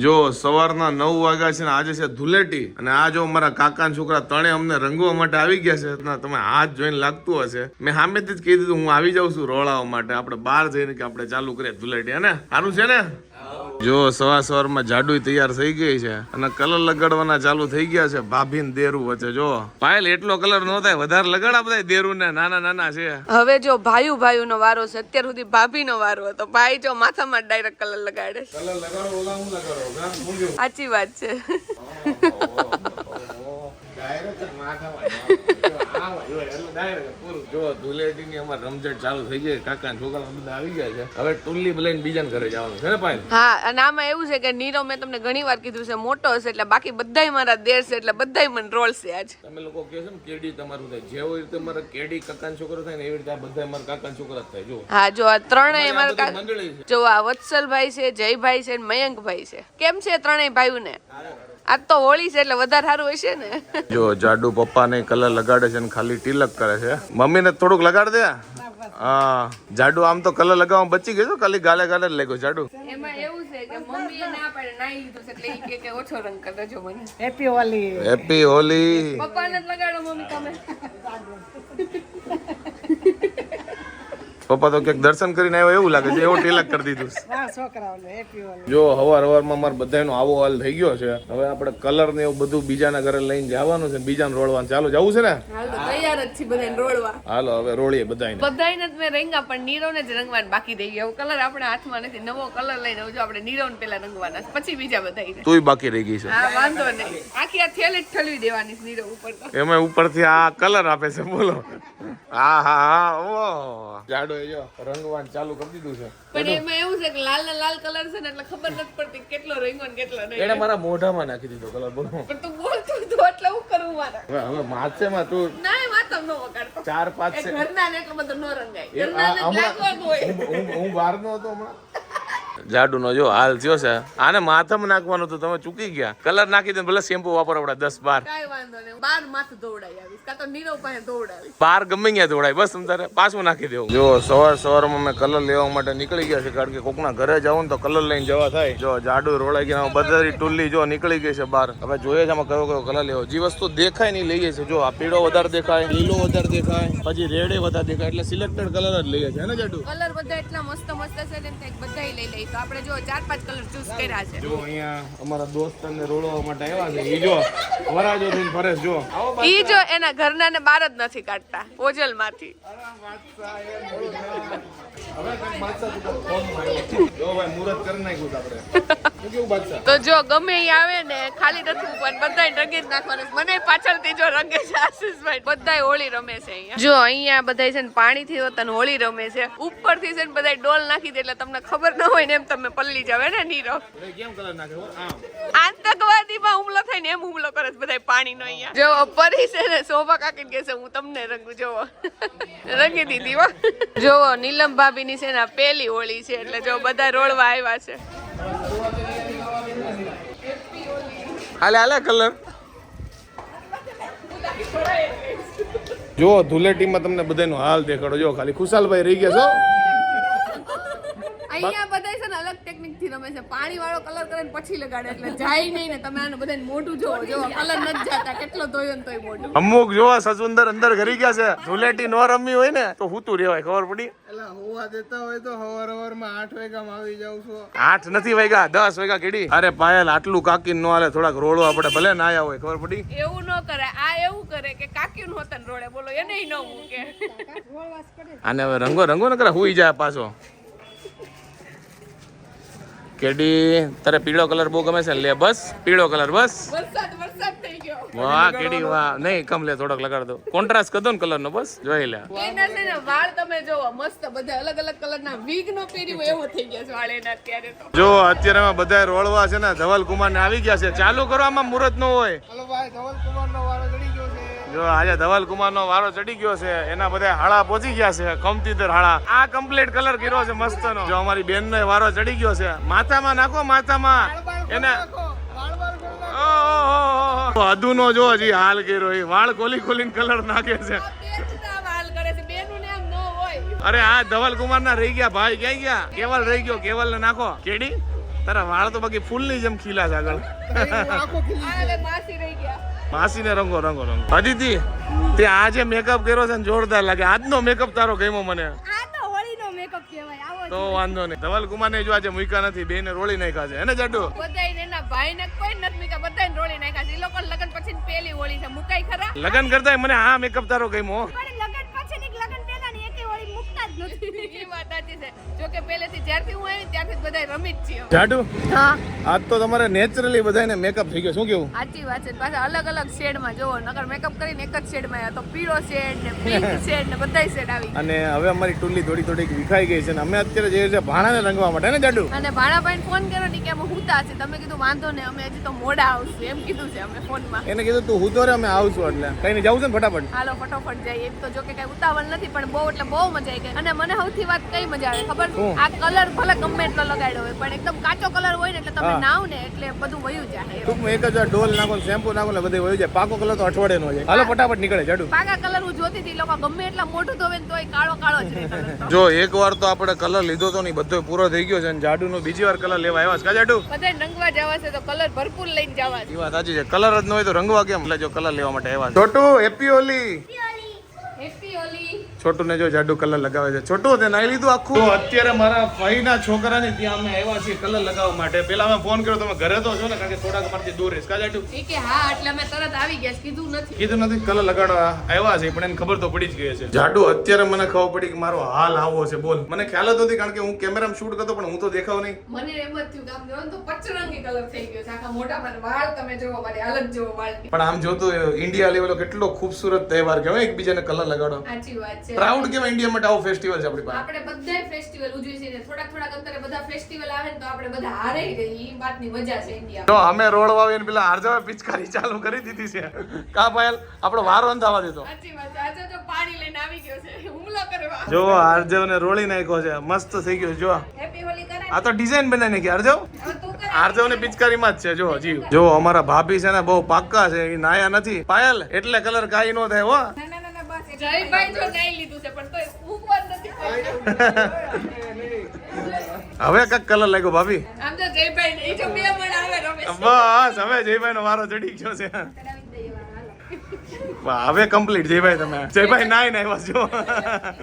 જો સવારના નવ વાગ્યા છે ને આજે છે ધુલેટી અને આ જો મારા કાકા છોકરા ત્રણે અમને રંગવા માટે આવી ગયા છે. તમે હાથ જોઈને લાગતું હશે. મેં સામેથી જ કહી દીધું, હું આવી જાઉં છું રોળાવા માટે. આપણે બહાર જઈને કે આપણે ચાલુ કરીએ ધુલેટી, હે ને? સારું છે ને? જો સવાર સવારમાં જાડુ તૈયાર થઈ ગઈ છે અને કલર લગાડવાના ચાલુ થઈ ગયા છે ભાભી ને દેરું વચ્ચે જો. પાયલ એટલો કલર નો થાય વધારે લગાડા બધા દેરું ને નાના નાના છે. હવે જો ભાઈઓ ભાઈઓ નો વારો છે અત્યાર સુધી ભાભી નો વારો હતો. ભાઈ જો માથામાં ડાયરેક્ટ કલર લગાડે. કલર લગાડો ઓલા હું લગાડો હા હું જો સાચી વાત છે. હા અને આમાં એવું છે કે નીરવ મેં તમને ઘણી વાર કીધું છે મોટો હશે એટલે બાકી બધાય મારા દેર છે એટલે બધાય મને રોલ છે આજ. તમે લોકો કહે છે ને કેડી તમારું થાય. જેવો રીતે મારા કેડી કાકા છોકરો થાય ને એવી રીતે બધા મારા કાકા છોકરા થાય. જો હા જો આ ત્રણેય મારા જો આ વત્સલભાઈ છે જયભાઈ છે મયંકભાઈ છે. કેમ છે ત્રણેય ભાઈઓને? આજ તો હોળી છે એટલે વધારે સારું હશે ને. જો જાડુ પપ્પા ને કલર લગાડે છે ને ખાલી ટીલક કરે છે. મમ્મી ને થોડુંક લગાડ દે હા જાડુ આમ તો કલર લગાવવા બચી ગયો ખાલી ગાલે ગાલે જ લાગ્યો જાડુ. એમાં એવું છે કે મમ્મી ના પાડે નાઈ લીધું છે એટલે ઈ કે કે ઓછો રંગ કરી દેજો મને. હેપી હોલી હેપી હોલી પપ્પાને લગાડો મમ્મી તમે. પપ્પા તો ક્યાંક દર્શન કરીને આવ્યો એવું લાગે છે એવો ટેલક કરી દીધું જો હવાર હવારમાં મારા બધાનો આવો હાલ થઈ ગયો છે હવે આપણે કલર ને એવું બધું બીજાના ઘરે લઈને જવાનું છે બીજાને રોડવાનું ચાલુ જવું છે ને? તૈયાર જ છે બધાને રોડવા હાલો હવે રોળીએ બધાને બધાયને જ મેં રંગા પણ નીરવને જ રંગવાનું બાકી રહી ગયો. કલર આપણે હાથમાં નથી. નવો કલર લઈને જો આપણે નીરવને પેલા રંગવાના પછી બીજા બધા તુંય બાકી રહી ગઈ છે. હા વાંધો નહીં. આખી આ થેલી જ ઠલવી દેવાની નીરવ ઉપર તો. એમાં ઉપરથી આ કલર આપે છે બોલો. હા હા હા ઓ જાડો જો રંગવાનું ચાલુ કરી દીધું છે. પણ એમાં એવું છે કે લાલ ના લાલ કલર છે ને એટલે ખબર નથી પડતી કેટલો રંગવાન કેટલો નહીં. એને મારા મોઢામાં નાખી દીધો કલર બોલો. પણ તું બોલતો તો એટલે હું કરું મારા? હવે હવે માથેમાં તું ના વાત ન વગાડતો. ચાર પાંચ ઘરના ને એટલો બધો ન રંગાય. ઘરના ને લાગવાનું હોય. હું- બહાર નો હતો હમણાં. જાડુ નો જો હાલ થયો છે. આને માથમ નાખવાનું હતું તમે ચૂકી ગયા. કલર નાખી દે ભલે શેમ્પુ વાપરો આપણે દસ બાર. કાંઈ વાંધો બાર માથું દોડાઈ આવીશ. કાં તો નીરવ પાસે દોડાવીશ. બાર ગમે ત્યાં દોડાય. બસ તારે પાછું નાખી દેવું. જો સવાર સવારમાં મેં કલર લેવા માટે નીકળી ગયા છે કારણ કે કોકના ઘરે જવું ને તો કલર લઈને જવા થાય. જો જાડુ રોળાઈ ગયા બધારી ટુલ્લી જો નીકળી ગઈ છે બહાર. હવે જોઈએ છે આમાં કયો કયો કલર લેવો. જે વસ્તુ દેખાય નહીં લઈએ છે જો આ પીળો વધારે દેખાય લીલો વધારે દેખાય પછી રેડે વધારે દેખાય એટલે સિલેક્ટેડ કલર જ લઈએ છે ને જાડુ? કલર બધા એટલા મસ્ત મસ્ત છે ને બધા લઈ લઈ તો આપણે જો ચાર પાંચ કલર ચૂઝ કર્યા છે. જો અહીંયા અમારા દોસ્તને રોળવા માટે આવ્યા છે. ઈ જો વરાજો થઈને ફરે જો. ઈ જો એના ઘરના ને બાર જ નથી કાઢતા ઓજલમાંથી જો ભાઈ મુરત કરી નાખ્યું આપણે. તો જો ગમે એ આવે ને ખાલી નથી ઉપર બધાય રંગે જ નાખવાનું મને પાછળથી જો રંગે છે આશીષભાઈ બધાય હોળી રમે છે અહીંયા. જો અહીંયા બધાય છે ને પાણીથી વતન હોળી રમે છે. ઉપરથી છે ને બધાય ડોલ નાખી દે એટલે તમને ખબર ન હોય ને એમ તમે પલ્લી જાવ ને નીરો આતંકવાદીમાં હુમલો થાય ને એમ હુમલો કરે છે બધાય પાણીનો અહીંયા. જો પરી છે ને શોભા કાકી કે છે હું તમને રંગું જોવો. રંગી દીધી હો. જોવો નીલમ ભાભીની છે ને પેલી હોળી છે એટલે જો બધા રોડવા આવ્યા છે. હાલે હાલે કલર. જો ધુલેટીમાં તમને બધાનો હાલ દેખાડો. જો ખાલી ખુશાલભાઈ રહી ગયા છો. અહીંયા બધા છે ને અલગ ટેકનિકથી રમે છે. પાણી વાળો કલર કરે ને પછી લગાડે એટલે જાય નહીં ને તમે આને બધાને મોઢું જોવો. જો કલર નથી જતા. કેટલો ધોયો ને તોય મોઢું. અમુક જો સજુંદર અંદર ઘરી ગયા છે. ધુલેટી નો રમી હોય ને તો હુતું રેવાય ખબર પડી? એટલે હોવા દેતા હોય તો હવાર હવારમાં આઠ વાગ્યામાં આવી જાઉં છું. આઠ નથી વાગ્યા દસ વાગ્યા કેડી. અરે પાયલ આટલું કાકી નો હાલે થોડાક રોડો આપણે ભલે ના આવ્યા હોય ખબર પડી? એવું ન કરે. આ એવું કરે કે કાકી કાક્યું હોતન રોડે બોલો એને ન મૂકે. આને હવે રંગો રંગો ન કરે હુઈ જાય પાછો. કેડી તારે પીળો કલર બહુ ગમે છે લે બસ પીળો કલર બસ. વરસાદ વરસાદ થઈ ગયો. વાહ કેડી વાહ. નહીં કમ લે થોડોક લગાડ દો કોન્ટ્રાસ્ટ કરદો ને કલર નો બસ જોઈ લે. એના છે ને વાળ તમે જોવો મસ્ત બધા અલગ અલગ કલરના વિગ નો પહેર્યું એવો થઈ ગયા છે વાળ એના અત્યારે તો. જો અત્યારે અમે બધા રોળવા છે ને ધવલ કુમાર ને આવી ગયા છે. ચાલુ કરવામાં મુહૂર્ત નો હોય. હલો ભાઈ ધવલ કુમાર નો વારો ચડી ગયો છે. જો આજે ધવલ કુમાર નો વારો ચડી ગયો છે એના બધા હાળા પહોંચી ગયા છે કમતી દર હાળા. આ કમ્પ્લીટ કલર કર્યો છે મસ્ત નો જો અમારી બેન નો વારો ચડી ગયો છે માથામાં નાખો માથામાં. એને અધુ નો જો હજી હાલ કર્યો એ વાળ ખોલી ખોલીને કલર નાખે છે. ને ન અરે આ ધવલ કુમાર ના રહી ગયા ભાઈ ક્યાં ગયા? કેવલ રહી ગયો કેવલ ને નાખો. કેડી? તારા વાળ તો બાકી ફૂલની જેમ ખીલા છે આગળ. માસી રહી ગયા. માસીને રંગો રંગો રંગો. અદિતિ તે આજે મેકઅપ કર્યો છે ને જોરદાર લાગે. આજનો મેકઅપ તારો ગમ્યો મને. તો વાંધો નહીં. ધવલ કુમાર ને જો આજે મૂક્યા નથી બે ને રોળી નાખ્યા છે. એને જાડુ? બધાય એના ભાઈ ને કોઈ નથી મૂક્યા. બધાય રોળી નાખ્યા છે. એ લોકો લગન પછી પેલી હોળી છે. મુકાઈ ખરા? લગન કરતા મને આ મેકઅપ તારો ગમ્યો. લગન પછી ની લગન પહેલા ની એકે હોળી મુકતા જ નથી. સાચી છે. જો કે પહેલેથી જ્યારથી હું આવી ત્યારથી જ બધાય રમી જ છીએ જાડુ હા. આજ તો તમારે નેચરલી બધાને મેકઅપ થઈ ગયો. શું કેવું? સાચી વાત છે. પાછા અલગ અલગ શેડમાં જોવો નકર મેકઅપ કરીને એક જ શેડમાં આવ્યા. તો પીળો શેડ ને પિંક શેડ ને બધાય શેડ આવી અને હવે અમારી ટુલ્લી થોડી થોડીક વિખાઈ ગઈ છે ને અમે અત્યારે જઈએ છીએ ભાણાને રંગવા માટે ને જાડુ? અને ભાણાભાઈ ફોન કર્યો ને કે અમે હુતા છે તમે કીધું વાંધો ને અમે હજી તો મોડા આવશું. એમ કીધું છે અમે ફોનમાં એને કીધું તું હું રે અમે આવશું એટલે. કઈ નહીં જવું છે ને ફટાફટ. હાલો ફટાફટ જઈએ. એમ તો જો કે કઈ ઉતાવળ નથી પણ બહુ એટલે બહુ મજા આવી ગઈ. અને મને સૌથી વાત કઈ મજા આવે ખબર? આ કલર ભલે ગમે એટલો લગાડ્યો હોય પણ એકદમ કાચો કલર હોય ને એટલે તમે નાવ ને એટલે બધું વયું જાય. ટૂંકમાં એક જ ડોલ નાખો શેમ્પુ નાખો ને બધું વયું જાય. પાકો કલર તો અઠવાડિયે નો જાય હાલો ફટાફટ નીકળે જાડુ. પાકા કલર હું જોતી હતી લોકો ગમે એટલા મોટું ધોવે ને તોય કાળો કાળો જ. જો એક વાર તો આપણે કલર લીધો તો નહીં બધો પૂરો થઈ ગયો છે અને જાડુ નો બીજી વાર કલર લેવા આવ્યા છે. કા જાડુ? બધાય રંગવા જવા છે તો કલર ભરપૂર લઈને જવા છે. એ વાત સાચી છે. કલર જ ન હોય તો રંગવા કેમ? એટલે જો કલર લેવા માટે આવ્યા છે. છોટુ હેપી હોલી. હેપી હોલી. છોટુ ને જો જાડુ કલર લગાવે છે. છોટુ તે નાઈ લીધું આખું. અત્યારે મારા ભાઈના છોકરાની ત્યાં અમે આવ્યા છીએ કલર લગાવવા માટે. પેલા અમે ફોન કર્યો તમે ઘરે તો છો ને? કારણ કે થોડાક અમારથી દૂર રહીશ કા જાડુ? કે હા એટલે અમે તરત આવી ગયા કીધું નથી. કીધું નથી કલર લગાડવા આવ્યા છે પણ એને ખબર તો પડી જ ગઈ છે જાડુ અત્યારે મને ખબર પડી કે મારો હાલ આવો છે. બોલ. મને ખ્યાલ જ નથી કારણ કે હું કેમેરામાં શૂટ કરતો પણ હું તો દેખાવ નહીં. મને એમ જ થયું કે આમ જોવો તો પચરંગી કલર થઈ ગયો છે. આખા મોટા મને વાળ તમે જોવો મારી હાલત જોવો વાળ પણ આમ જોતું ઇન્ડિયા લેવલો કેટલો ખૂબસૂરત તહેવાર કહેવાય એકબીજાને કલર લગાડો. સાચી વાત પ્રાઉડ કેવાય ઇન્ડિયા માટે આવો ફેસ્ટિવલ છે આપણી પાસે? આપણે બધાય ફેસ્ટિવલ ઉજવીએ છીએ ને થોડાક થોડાક અંતરે બધા ફેસ્ટિવલ આવે ને તો આપણે બધા હારે ગઈ એ વાતની મજા છે ઇન્ડિયા જો અમે રોડ વાવીને પેલા આરજવે પિચકારી ચાલુ કરી દીધી છે. કા પાયલ આપણો વારો આવવા દીધો સાચી વાત આજે તો પાણી લઈને આવી ગયો છે. હુમલો કરવા જો આરજવ ને રોળી નાખ્યો છે. મસ્ત થઈ ગયો જો. હેપી હોલી કરાય આ તો ડિઝાઇન બનાવી નાખી. આરજવ હવે આરજવ ને પિચકારીમાં જ છે જો જીવ. જો અમારા ભાભી છે ને બહુ પાક્કા છે. એ નાયા નથી. પાયલ એટલે કલર કાઈ નો થાય હો. જયભાઈ જો નાઈ લીધું છે પણ તોય મૂકવા નથી હવે કક કલર લાગ્યો ભાભી? આમ તો જયભાઈ ને ઈ બે મણ આવે રમેશ. બસ હવે જયભાઈ નો વારો ચડી ગયો છે. હવે કમ્પ્લીટ જયભાઈ તમે. જયભાઈ નાય નાય બસ જો.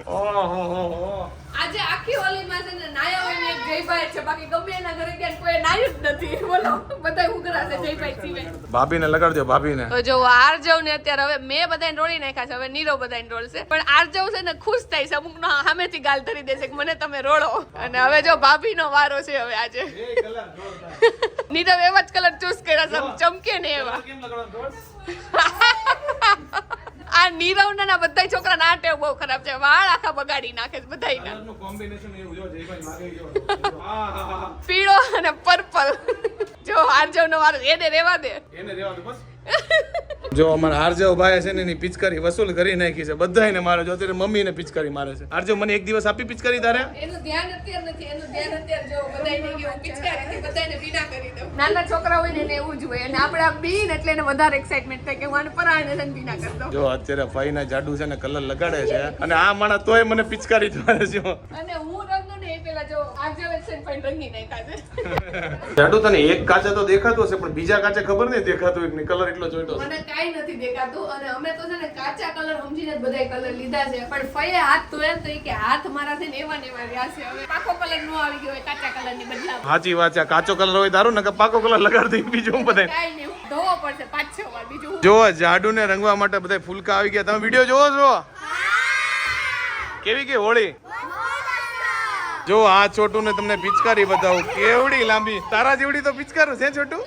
ઓહો આજે આખી હોલીમાં છે ને નાયા હોય ને જયભાઈ છે. બાકી ગમે એના ઘરે ગયા કોઈ નાયું જ નથી. બોલો બધા ઉગરા છે જયભાઈ સિવાય. ભાભીને લગાડજો ભાભીને. તો જો આરજવ ને અત્યારે હવે મેં બધાને રોળી નાખ્યા છે હવે નીરવ બધાને રોળશે પણ આરજવ છે ને ખુશ થાય છે અમુક નો સામેથી ગાલ ધરી દેશે કે મને તમે રોળો. અને હવે જો ભાભીનો વારો છે હવે આજે. નીરવ એવા જ કલર ચૂઝ કર્યા છે ચમકે ને એવા. આ નીરવ ના બધા છોકરા ના ટેવ બહુ ખરાબ છે. વાળ આખા બગાડી નાખે છે બધાયના પીળો અને પર્પલ જો આરજવ નો વારો એને રેવા દે. જો અમારા આરજવ ભાઈ છે ને એની પિચકારી વસૂલ કરી નાખી છે. બધાને મારે જો અત્યારે મમ્મીને પિચકારી મારે છે. આરજવ મને એક દિવસ આપી પિચકારી તારે? એનું ધ્યાન અત્યારે નથી એનું ધ્યાન અત્યારે જો બધાયને કે હું પિચકારીથી બધાયને વિના કરી દઉં. નાના છોકરા હોય ને એને એવું જ હોય. અને આપણે બીન એટલે એને વધારે એક્સાઇટમેન્ટ થાય કે હું આને પરાણે છે ને વિના કરી દઉં. જો અત્યારે ભાઈના જાડુ છે ને કલર લગાડે છે. અને આ માણસ તોય મને પિચકારી જ મારે છે. અને હું જાડુ તને એક કાચે તો દેખાતો હશે પણ બીજા કાચે ખબર નહીં દેખાતું એક ને કલર એટલો જોઈતો મને કાઈ નથી દેખાતું અને અમે તો છે ને કાચા કલર સમજીને જ બધાય કલર લીધા છે. પણ ફઈએ હાથ તો ઈ કે હાથ મારા છે ને એવા ને એવા રહ્યા છે. હવે પાકો કલર નો આવી ગયો હોય કાચા કલરની બદલા સાચી વાત છે આ કાચો કલર હોય તારું ને કે પાકો કલર લગાડી દઈ બીજું હું બધાય કાઈ નહીં ધોવો પડશે પાંચ છ વાર બીજું જો જાડુ ને રંગવા માટે બધાય ફૂલકા આવી ગયા. તમે વીડિયો જોવો છો? કેવી કે હોળી? જો આ છોટું ને તમને પિચકારી બતાવું. કેવડી લાંબી. તારા જેવડી તો પિચકારું છે છોટું?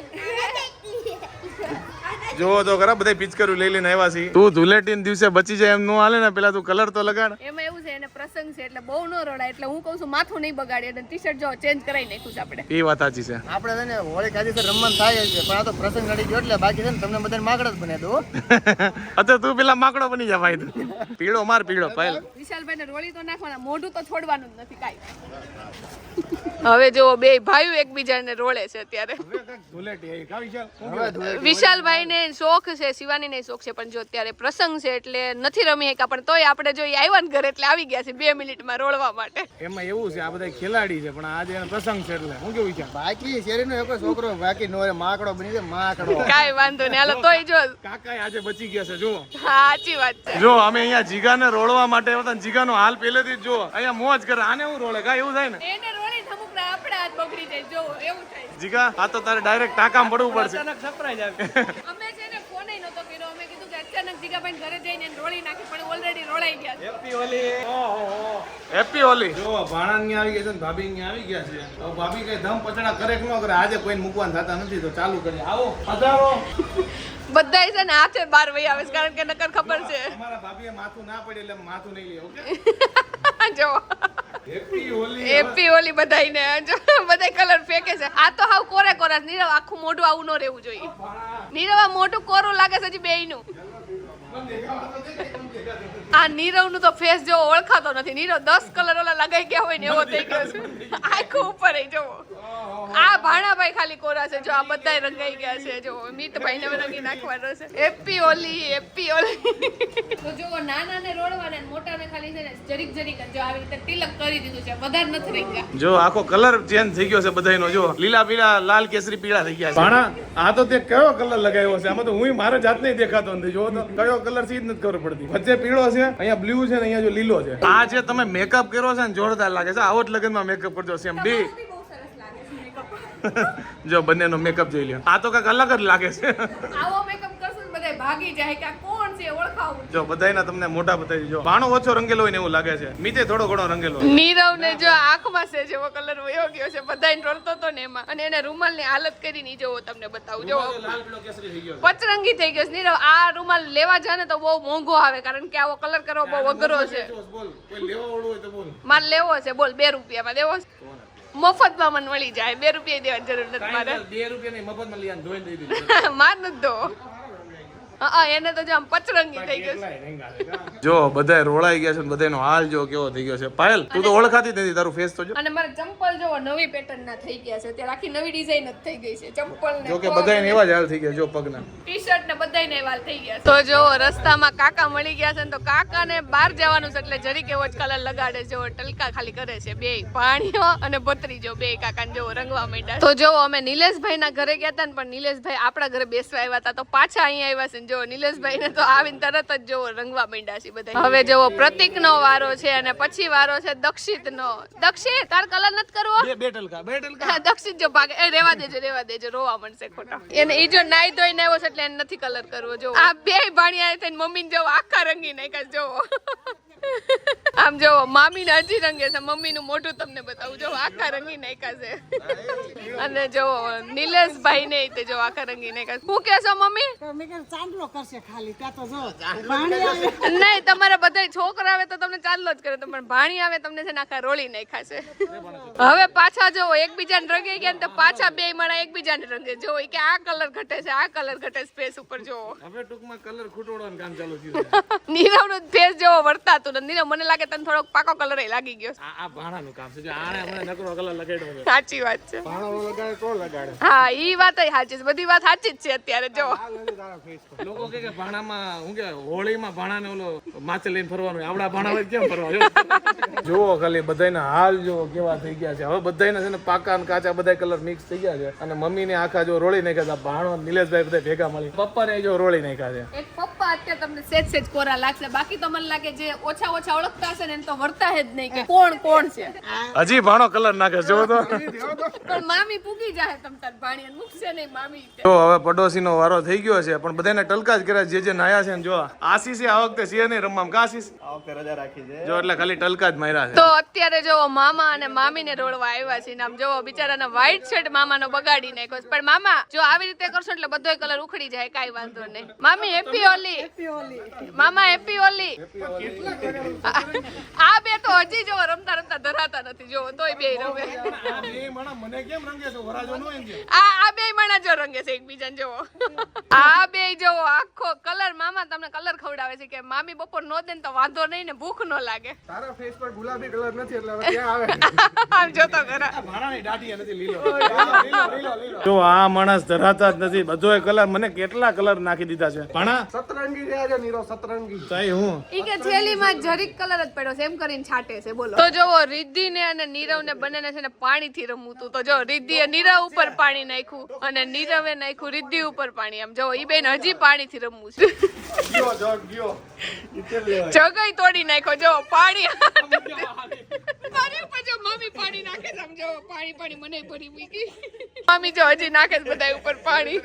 જો તો ખરા બધા પિચકરું લઈ લઈને આવ્યા છે. તું ધુલેટીન દિવસે બચી જાય એમ નો હાલે ને પેલા તું કલર તો લગાડ. એમાં એવું છે એને પ્રસંગ છે એટલે બહુ ન રડાય એટલે હું કહું છું માથું નહીં બગાડે અને ટી શર્ટ જો ચેન્જ કરાવી નાખ્યું છે આપણે. એ વાત સાચી છે. આપણે છે ને હોળી કાજી રમવાનું થાય છે પણ આ તો પ્રસંગ નડી ગયો એટલે બાકી છે ને તમને બધાને માગડ જ બને દો અત્યારે તું પેલા માકડો બની જા ભાઈ. પીળો માર પીળો પહેલ વિશાલભાઈ ને રોળી તો નાખવાના મોઢું તો છોડવાનું જ નથી કાઈ. હવે જો બે ભાઈઓ એકબીજાને રોળે છે અત્યારે. વિશાલભાઈ ને શોખ છે શિવાની નહીં શોખ છે પણ જો અત્યારે પ્રસંગ છે એટલે નથી રમી શકા પણ તોય આપણે જો ઈ આવ્યા ને ઘરે એટલે આવી ગયા છે બે મિનિટમાં રોળવા માટે. એમાં એવું છે આ બધા ખેલાડી છે પણ આજે એનો પ્રસંગ છે એટલે હું કેવું છે? બાકી શેરીનો એક છોકરો બાકી નો માકડો બની છે માકડો. કાઈ વાંધો નહીં હાલો તોય જો. કાકા આજે બચી ગયા છે જો હા સાચી વાત છે. જો અમે અહીંયા જીગાને રોળવા માટે આવતા ને જીગાનો હાલ પહેલેથી જ જો અહીંયા મોજ કરે આને હું રોળે કાંઈ એવું થાય ને? એને રોળી અમુક ના આપણે હાથ બગડી જાય જો એવું થાય. જીગા આ તો તારે ડાયરેક્ટ ટાકામાં પડવું પડશે. અમે છે ને ફોન નતો કર્યો અમે કીધું કે અચાનક ઘરે જઈને રોળી નાખી પણ ઓલરેડી રોળાઈ ગયા છે. હેપી હોલી હેપી હોલી જો ભાણા ની આવી ગયા છે ને ભાભી ની આવી ગયા છે. હવે ભાભી કઈ ધમ પચડા કરે કે ન કરે આજે કોઈને મૂકવાના થતા નથી તો ચાલુ કરીએ. આવો પધારો બધા છે ને હાથે બાર વહી આવે છે કારણ કે નકર ખબર છે. અમારા ભાભીએ માથું ના પડે એટલે માથું નહીં લે ઓકે? જો. હેપી હોલી જો બધાય કલર ફેંકે છે. આ તો હાવ કોરે કોરા નીરવ આખું મોઢું આવું ન રહેવું જોઈએ. નીરવ મોઢું કોરું લાગે છે હજી બેયનું. มันหนีเข้ามาตรงนี้ આ નીરવનું તો ફેસ જો ઓળખાતો નથી. નીરવ દસ કલર ઓલા લગાઈ ગયા હોય ને એવો થઈ ગયો છે. આખું ઉપર એ જોવો આ ભાણાભાઈ ખાલી કોરા છે. જો આ બધા રંગાઈ ગયા છે. જો મીતભાઈ ને રંગી નાખવાનો છે. એપી ઓલી એપી ઓલી તો જો નાના ને રોડવાના ને મોટા ને ખાલી છે ને જરીક જરીક જો આવી રીતે તિલક કરી દીધું છે. વધારે નથી રંગ્યા. જો આખો કલર ચેન્જ થઈ ગયો છે બધાયનો. જો લીલા પીળા લાલ કેસરી પીળા થઈ ગયા છે. ભાણા આ તો તે કયો કલર લગાવ્યો છે? આમાં તો હું મારા જાત નહીં દેખાતો નથી. જો તો કયો કલરથી જ નથી ખબર પડતી. વચ્ચે પીળો છે અહીંયા બ્લુ છે ને અહીંયા જો લીલો છે. આ જે તમે મેકઅપ કર્યો છે ને જોરદાર લાગે છે. આવો જ લગ્નમાં મેકઅપ કરજો સેમ ડી. જો બંનેનો મેકઅપ જોઈ લ્યો. આ તો કંઈક અલગ જ લાગે છે. આવો મેકઅપ ભાગી જાય કે આ કોણ છે ઓળખાવું જો બધાયના તમને મોટા બતાવી જો ભાણો ઓછો રંગેલો હોય ને એવું લાગે છે. મીતે થોડો ઘણો રંગેલો નીરવ ને જો આંખમાં છે જેવો કલર વયો ગયો છે બધાને રોલતો તો ને એમાં. અને એને રૂમાલની હાલત કરી ની જોવો તમને બતાવું. જો લાલ પીળો કેસરી થઈ ગયો પચરંગી થઈ ગયો છે. નીરવ આ રૂમાલ લેવા જાને તો બહુ મોંઘો આવે કારણ કે આવો કલર કરવો બહુ અઘરો છે. બોલ. કોઈ લેવા વાળું હોય તો બોલ. મારે લેવો છે બોલ બે રૂપિયામાં લેવો છે. મફતમાં મને મળી જાય બે રૂપિયા દેવાની જરૂર નથી મારે. બે રૂપિયા નહીં મફતમાં લઈ આને દઈ દીધું માર નથી દો જો આમ પચરંગી થઈ ગયો છે. નહીં ગાલે કા. જો બધાય રોળાઈ ગયા છે ને બધાયનો હાલ જો કેવો થઈ ગયો છે. પાયલ તું તો ઓળખાતી નથી તારું ફેસ તો જો. અને મારા ચંપલ જો નવી પેટર્ન ના થઈ ગયા છે. ત્યારે આખી નવી ડિઝાઇન જ થઈ ગઈ છે. ચંપલ ને જો કે બધાયને એવા જ હાલ થઈ ગયા જો પગના. ટી શર્ટ ને બધાય ને હાલ થઈ ગયા તો જો રસ્તામાં કાકા મળી ગયા છે ને તો કાકા ને બહાર જવાનું છે એટલે જરી કેવો જ કલર લગાડે છે. જો ટલકા ખાલી કરે છે. બે પાણીઓ અને ભત્રીજો. બે કાકા ને જો રંગવા માંડ્યા તો જો અમે નિલેશભાઈ ના ઘરે ગયા હતા ને પણ નિલેશભાઈ આપણા ઘરે બેસવા આવ્યા હતા. તો પાછા અહીંયા આવ્યા છે ને જો નિલેશભાઈ ને તો આવીને તરત જ જોવો રંગવા માંડ્યા છે બધા હવે જો પ્રતિક નો વારો છે અને પછી વારો છે દક્ષિત નો દક્ષિત તાર કલર નથી કરવો? દક્ષિત જો ભાગે. એ રેવા દેજો રેવા દેજો રોવા મળશે ખોટા. એને ઈ જો નાઈ ધોઈને આવ્યો છે એટલે એને નથી કલર કરવો જો આ બે ભાણિયા થઈને મમ્મીને જો આખા રંગી નાખ્યા જોવો આમ જો મામી ને હજી રંગે છે. મમ્મી નું મોઢું તમને બતાવું. જો આખા રંગી નાખ્યા છે. અને જો નિલેશભાઈ ને તે જો આખા રંગી નાખ્યા છે. શું કહેશો મમ્મી? ચાંદલો કરશે ખાલી? ત્યાં તો જો ભાણી આવે. નહીં તમારે બધા છોકરા આવે તો તમને ચાલલો જ કરે તમારે ભાણી આવે તમને છે ને આખા રોળી નાખાશે હવે પાછા જો એકબીજાને રંગે ગયા ને તો પાછા બે માણા એકબીજાને રંગે. જો કે આ કલર ઘટે છે આ કલર ઘટે સ્પેસ ઉપર જો. હવે ટૂંકમાં કલર ખૂટોડવાનું કામ ચાલુ થયું નીરવનું ફેસ જેવો વર્તાતું નથી. નીરવ મને લાગે તને થોડોક પાકો કલર લાગી ગયો આ આ ભાણાનું કામ છે. જો આણે મને નકરો કલર લગાડ્યો સાચી વાત છે. ભાણો લગાડે કોણ લગાડે? હા ઈ વાત સાચી છે. બધી વાત સાચી જ છે અત્યારે જો. લોકો કે કે ભાણામાં હું કે હોળીમાં ભાણાને ઓલો માથે લઈને ફરવાનું. આવડા ભાણા હોય કેમ ફરવા? જુઓ ખાલી બધાના હાલ જો કેવા થઈ ગયા છે. હવે બધાને છે ને પાકા અને કાચા બધા કલર મિક્સ થઈ ગયા છે. અને મમ્મીને આખા જો રોળી નાખ્યા હતા. ભાણો નિલેશભાઈ બધા ભેગા મળી. પપ્પાને જો રોળી નાખ્યા છે. પપ્પા અત્યારે તમને સેજ સેજ કોરા લાગશે. બાકી તો મને લાગે જે ઓછા ઓછા ઓળખતા હશે ને એને તો વર્તા જ નહીં કે કોણ કોણ છે. હજી ભાણો કલર નાખે જો તો. પણ મામી પૂગી જાય તમ તાર ભાણી મૂકશે નહીં મામી. જો હવે પડોશીનો વારો થઈ ગયો છે પણ બધાને ટલકા જ કર્યા જે જે નાયા છે ને જો આશીષે આ વખતે છે નહીં રમવામાં કા આશીષ આ વખતે રજા રાખી છે. જો એટલે ખાલી ટલકા જ માર્યા છે. તો અત્યારે જો મામા અને મામીને રોડવા આવ્યા છે ને આમ જો બિચારાના વ્હાઈટ શર્ટ મામાનો બગાડી નાખ્યો છે. પણ મામા જો આવી રીતે કરશો એટલે બધોય કલર ઉખડી જાય કાઈ વાંધો નહીં. મામી હેપી ઓલી મામા હેપી ઓલી આ બે તો હજી જો રમતા રમતા ધરાતા નથી જો તોય બે રમે. આ બે માણા મને કેમ રંગે છે વરાજો નો એમ કે આ આ બે મણા જો રંગે છે એકબીજાને જોવો. આ બે જો આખો કલર મામા તમને કલર ખવડાવે છે કે મામી બપોર નો દે તો વાંધો નહીં ને ભૂખ નો લાગે. તારા ફેસ પર ગુલાબી કલર નથી એટલે હવે ક્યાં આવે આમ જોતો ખરા ભાણાની દાઢી નથી લીલો. જો આ માણસ ધરાતા જ નથી. બધોય કલર મને કેટલા કલર નાખી દીધા છે? ભાણા? સતરંગી છે નીરો સતરંગી. તઈ હું? ઈ કે થેલીમાં જરીક કલર જ પડ્યો છે એમ કરીને છાંટે છે બોલો. તો જોવો રિદ્ધિ ને અને નીરવ ને બંનેને છે ને પાણી થી રમવું તું. તો જો એ નીરવ ઉપર પાણી નાખ્યું અને નીરવે નાખ્યું રિદ્ધિ ઉપર પાણી. આમ જો ઈ બેન હજી પાણી થી રમવું છે. જગઈ તોડી નાખો જો પાણી મારી ઉપર મમ્મી પાણી નાખે છે પાણી પાણી મને ભરી મૂકી. મમ્મી જો હજી નાખે બધા ઉપર પાણી.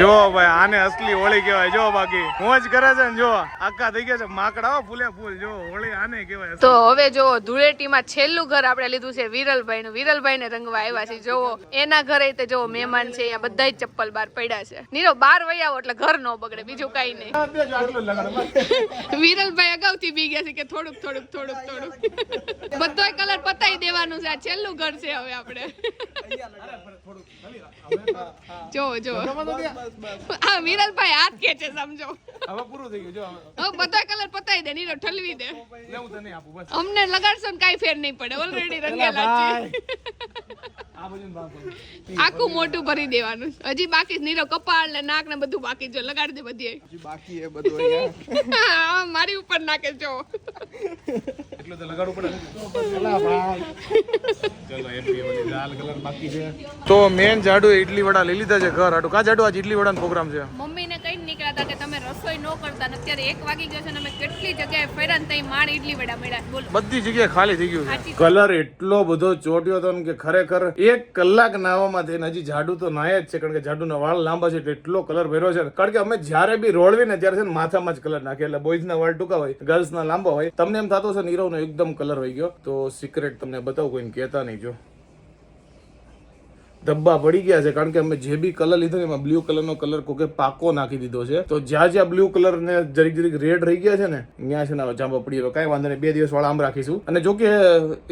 જો ભાઈ આને અસલી હોળી કહેવાય. જો બાકી મોજ કરે છે ને જો આખા થઈ ગયા છે. માકડા ફૂલે ફૂલ. જો હોળી આને કહેવાય તો હવે જો ધૂળેટીમાં છેલ્લું ઘર આપણે લીધું છે વિરલભાઈ નું વિરલભાઈ ને રંગવા આવ્યા છે. જો એના ઘરે તે જો મહેમાન છે અહીંયા બધા ચપ્પલ બહાર પડ્યા છે. નીરો બાર વહી આવો એટલે ઘર નો બગડે બીજું કઈ નહીં. વિરલભાઈ અગાઉથી બી થોડુંક થોડુંક થોડુંક થોડુંક. બધોય કલર પતાઈ દેવાનું છે. આ છેલ્લું ઘર છે હવે આપણે. જો જો હા વિરલભાઈ હાથ ખેંચે સમજો. હવે પૂરું થઈ ગયું જો હવે. બધા કલર પતાઈ દે નીરો ઠલવી દે. લે હું તને આપું બસ. અમને લગાડશો ને કાઈ ફેર નહીં પડે ઓલરેડી રંગેલા છે. આખું મોટું ભરી દેવાનું. હજી બાકી નીરો કપાળ ને નાક ને બધું બાકી જો લગાડી દે બધી બાકી એ બધું મારી ઉપર નાખે જો. એટલું તો લગાડવું પડે ચલો મેન ઓલી ઇડલી વડા લઈ લીધા છે ઘર હાટું. કા હાટું આજ ઇડલી વડાનો પ્રોગ્રામ છે. મમ્મીને કઈ નીકળ્યા હતા કે તમે રસોઈ ન કરતા અત્યારે એક વાગી ગયો છે અને અમે કેટલી જગ્યાએ ફર્યા તઈ માણ ઈડલી વડા મળ્યા બોલો. બધી જગ્યાએ ખાલી થઈ ગયું છે. કલર એટલો બધો ચોટ્યો હતો કે ખરેખર એક કલાક નાવામાં થઈને હજી જાડુ તો નાય જ છે કારણ કે જાડુના વાળ લાંબા છે એટલે એટલો કલર ભર્યો છે. કારણ કે અમે જ્યારે બી રોળવી ને ત્યારે છે ને માથામાં જ કલર નાખીએ એટલે બોયઝ ના વાળ ટૂંકા હોય ગર્લ્સ ના લાંબા હોય. તમને એમ થતો છે નીરવ નો એકદમ કલર હોય ગયો. તો સિક્રેટ તમને બતાવું કોઈને કહેતા નહીં જો. ધબ્બા પડી ગયા છે. કારણ કે અમે જે બી કલર લીધો ને એમાં બ્લુ કલરનો કલર કોકે પાકો નાખી દીધો છે. તો જ્યાં જ્યાં બ્લુ કલર ને જરીક જરીક રેડ રહી ગયા છે ને ત્યાં છે ને જાંબા પડી રહ્યો કાંઈ વાંધો નહીં બે દિવસ વાળા આમ રાખીશું. અને જો કે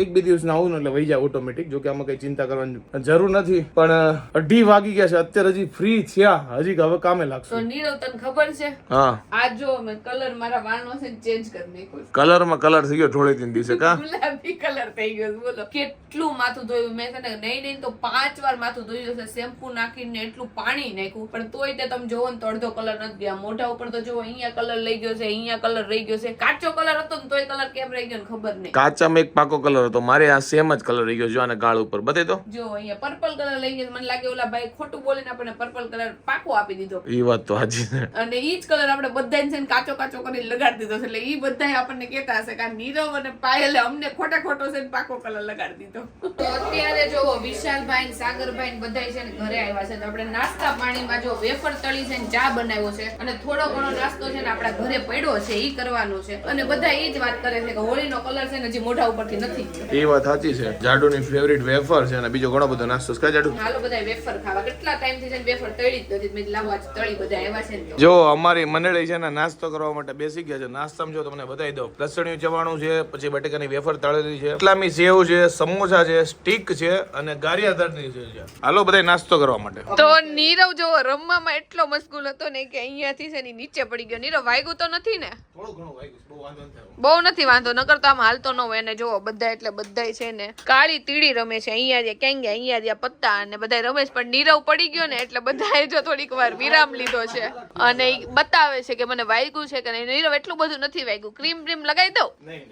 એક બે દિવસ આવું ને એટલે વહી જાય ઓટોમેટિક જો કે આમાં કઈ ચિંતા કરવાની જરૂર નથી. પણ અઢી વાગી ગયા છે. અત્યારે હજી ફ્રી થયા. હજી હવે કામે તો લાગશું. નીરવ તને ખબર છે? હા. આ જો મે કલર મારા વાળનો છે ચેન્જ કરી નાખ્યો કલર કલરમાં કલર થઈ ગયો ઢોળે તીન દિવસે કા? ગુલાબી કલર થઈ ગયો બોલો કેટલું માથું ધોયું? મેં તને નહીં નહીં તો પાંચ વાર માથું ધોયું હશે શેમ્પુ નાખીને એટલું પાણી નાખ્યું. પણ તોય તે તમે જોવો ને તો અડધો કલર નથી ગયા. મોઢા ઉપર તો જોવો અહીંયા કલર લઈ ગયો છે અહીંયા કલર રહી ગયો છે. કાચો કલર હતો ને તોય કલર કેમ રહી ગયો ને ખબર નહીં. કાચામાં એક પાકો કલર હતો. મારે આ સેમ જ કલર રહી ગયો જો આને ગાળ ઉપર. બધે તો. જો અહીંયા પર્પલ કલર લઈ ગયો મને લાગે ઓલા ભાઈ ખોટું બોલીને આપણને પર્પલ કલર પાકો આપી દીધો. એ વાત તો હાજી અને ઈ જ કલર આપણે બધાને છે ને કાચો કાચો કરીને લગાડી દીધો છે. એટલે ઈ બધાય આપણને કહેતા હશે કે આ નીરવ અને પાયલે અમને ખોટા ખોટો છે ને પાકો કલર લગાડી દીધો. તો અત્યારે જો વિશાલભાઈ ને સાગરભાઈ બધાય છે ને ઘરે આવ્યા છે. તો આપણે નાસ્તા પાણીમાં જો વેફર તળી છે ને ચા બનાવ્યો છે. અને થોડો ઘણો નાસ્તો છે ને આપણા ઘરે પડ્યો છે એ કરવાનો છે. અને બધા એ જ વાત કરે છે કે હોળીનો કલર છે ને હજી મોઢા ઉપરથી નથી. એ વાત સાચી છે. જાડુની ફેવરિટ વેફર છે અને બીજો ઘણો બધો નાસ્તો છે. જાડુ? હાલો બધા વેફર ખાવા. કેટલા ટાઈમથી છે ને વેફર તળી જ નથી. મેં લાવવા તળી બધા આવ્યા છે ને જો અમારી મંડળી છે ને નાસ્તો કરવા માટે બેસી ગયા છે. નાસ્તામાં જો તમને બતાવી દો લસણિયું ચવાણું છે પછી બટેકાની વેફર તળેલી છે. એટલામી સેવ છે સમોસા છે સ્ટીક છે અને ગારિયા તળની છે. હાલો બધા નાસ્તો કરવા માટે. તો નીરવ જો રમવામાં એટલો મશગુલ હતો ને કે અહીંયાથી છે નીચે પડી ગયો. નીરવ વાગ્યું તો નથી ને? થોડું ઘણું વાગ્યું છે, બહુ નથી આવ્યો. બહુ નથી વાંધો નકર તો આમ હાલતો ન હોય. અને જો બધા એટલે બધાય છે ને કાળી તીડી રમે છે. અહીંયા રહ્યા ક્યાં ગયા? અહીંયા રહ્યા પત્તા અને બધા રમે છે. પણ નીરવ પડી ગયો ને એટલે બધાએ જો થોડીક વાર વિરામ લીધો છે. અને બતાવે છે કે મને વાગ્યું છે કે નહીં. નીરવ એટલું બધું નથી વાગ્યું ક્રીમ બ્રીમ લગાવી દઉં નહીં.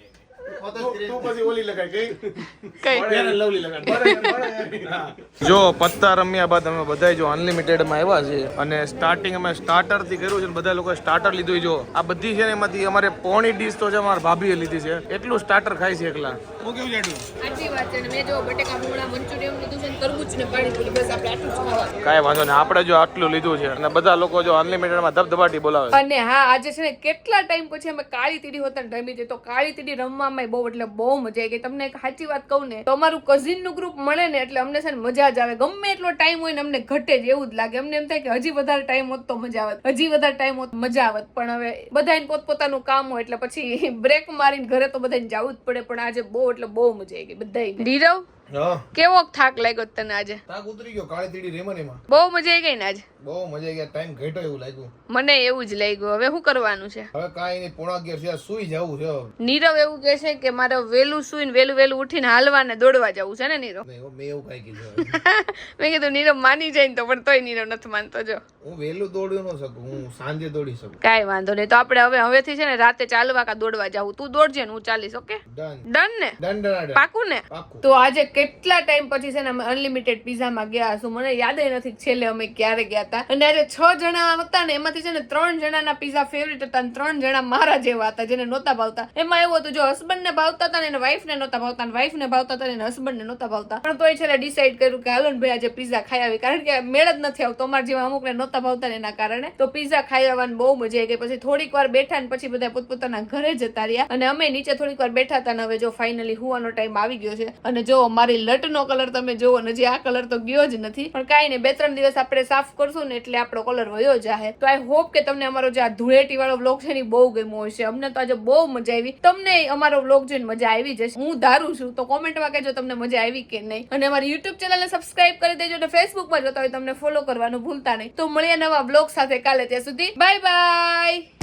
જો પત્તા રમ્યા બાદ અમે બધા જો અનલિમિટેડમાં આવ્યા છે અને સ્ટાર્ટિંગ અમે સ્ટાર્ટરથી કર્યું છે બધા લોકો સ્ટાર્ટર લીધું જો. આ બધી છે ને એમાંથી અમારે પોણી ડીશ તો છે અમારા ભાભીએ લીધી છે. એટલું સ્ટાર્ટર ખાય છે એકલા. હું કેવું જાડું? સાચી વાત છે ને મેં જો બટેકા ભૂંગળા મંચુરિયન લીધું છે ને તરબૂચ ને પાણીપુરી બસ આપણે આટલું જ ખાવાનું. કાંઈ વાંધો નહીં આપણે જો આટલું લીધું છે અને બધા લોકો જો અનલિમિટેડમાં ધબધબાટી બોલાવે અને હા આજે છે ને કેટલા ટાઈમ પછી અમે કાળી તીડી હોતા રમી છે. તો કાળી તીડી રમવામાં બહુ, એટલે બહુ મજા આવી ગઈ. તમને એક સાચી વાત કહું ને, તો અમારું કઝિનનું ગ્રુપ મળે ને, એટલે અમને છે ને મજા જ આવે. ગમે એટલો ટાઈમ હોય ને, અમને ઘટે જ, એવું જ લાગે. અમને એમ થાય કે હજી વધારે ટાઈમ હોત તો મજા આવત. હજી વધારે ટાઈમ હોત મજા આવત. પણ હવે બધાને પોતપોતાનું કામ હોય, એટલે પછી બ્રેક મારીને ઘરે તો બધાને જવું જ પડે. પણ આજે બહુ, એટલે બહુ મજા આવી ગઈ બધા નીરવ? કેવો થાક લાગ્યો તને આજે? થાક ઉતરી ગયો કાળી તીડી રેમન એમાં. બહુ મજા આવી ગઈ ને આજે? બહુ મજા આવી ગયા ટાઈમ ઘટ્યો એવું લાગ્યું. મને એવું જ લાગ્યું. હવે શું કરવાનું છે? હવે કાઈ નહીં પોણા અગિયાર થયા સુઈ જવું છે નીરવ એવું કે છે કે મારે વહેલું સુઈને વેલું વેલું ઉઠીને હાલવા ને દોડવા જવું છે ને નીરવ? મેં એવું કઈ કીધું મેં કીધું નીરવ માની જાય ને તો પણ તોય નીરવ નથી માનતો જો. હું વેલું દોડી ન શકું હું સાંજે દોડી શકું. કાંઈ વાંધો નહીં. તો આપણે હવે હવેથી છે ને રાતે ચાલવા કા દોડવા જાવું? તું દોડજે ને હું ચાલીશ ઓકે? ડન ડન ને? ડન પાકું ને? તો આજે કેટલા ટાઈમ પછી છે ને અમે અનલિમિટેડ પીઝામાં ગયા હશું. મને યાદ નથી છેલ્લે અમે ક્યારે ગયા હતા. અને આજે છ જણા હતા ને એમાંથી છે ને ત્રણ જણાના પીઝા ફેવરિટ હતા અને ત્રણ જણા મારા જેવા હતા, જેને નહોતા ભાવતા. એમાં એવું હતું, જો હસબન્ડ ને ભાવતા હતા ને એને વાઈફ ને નહોતા ભાવતા વાઈફ ને ભાવતા હતા ને હસબન્ડ ને નહોતા ભાવતા. પણ તોય છે ડિસાઈડ કર્યું કે હાલો ભાઈ આજે પીઝા ખાઈ આવી. કારણ કે મેળ જ નથી આવતો અમારા જેવા અમુક ને નહોતા ભાવતા ને એના કારણે. તો પીઝા ખાઈ આવવાની બહુ મજા આવી ગઈ. પછી થોડીક વાર બેઠા ને પછી બધા પોતપોતાના ઘરે જતા રહ્યા. અને અમે નીચે થોડીક વાર બેઠા હતા ને હવે જો ફાઇનલી હુવાનો ટાઈમ આવી ગયો છે. અને જો મારી લટનો કલર તમે જોવો ને હજી આ કલર તો ગયો જ નથી. પણ કાંઈ નહીં, બે ત્રણ દિવસ આપણે સાફ કરશું ને એટલે આપણો કલર વયો જાહે. તો આઈ હોપ કે તમને અમારો જે આ ધૂળેટી વાળો વ્લોગ છે ને બહુ ગમ્યો હશે. અમને તો આજે બહુ મજા આવી. તમને અમારો વ્લોગ જોઈને મજા આવી જશે. હું ધારું છું, તો કોમેન્ટમાં કહેજો તમને મજા આવી કે નહીં. અને અમારી યુટ્યુબ ચેનલને સબસ્ક્રાઇબ કરી દેજો અને ફેસબુકમાં જોતા હોય તમને ફોલો કરવાનું ભૂલતા નહીં. તો મળીએ નવા વ્લોગ સાથે કાલે ત્યાં સુધી. Bye bye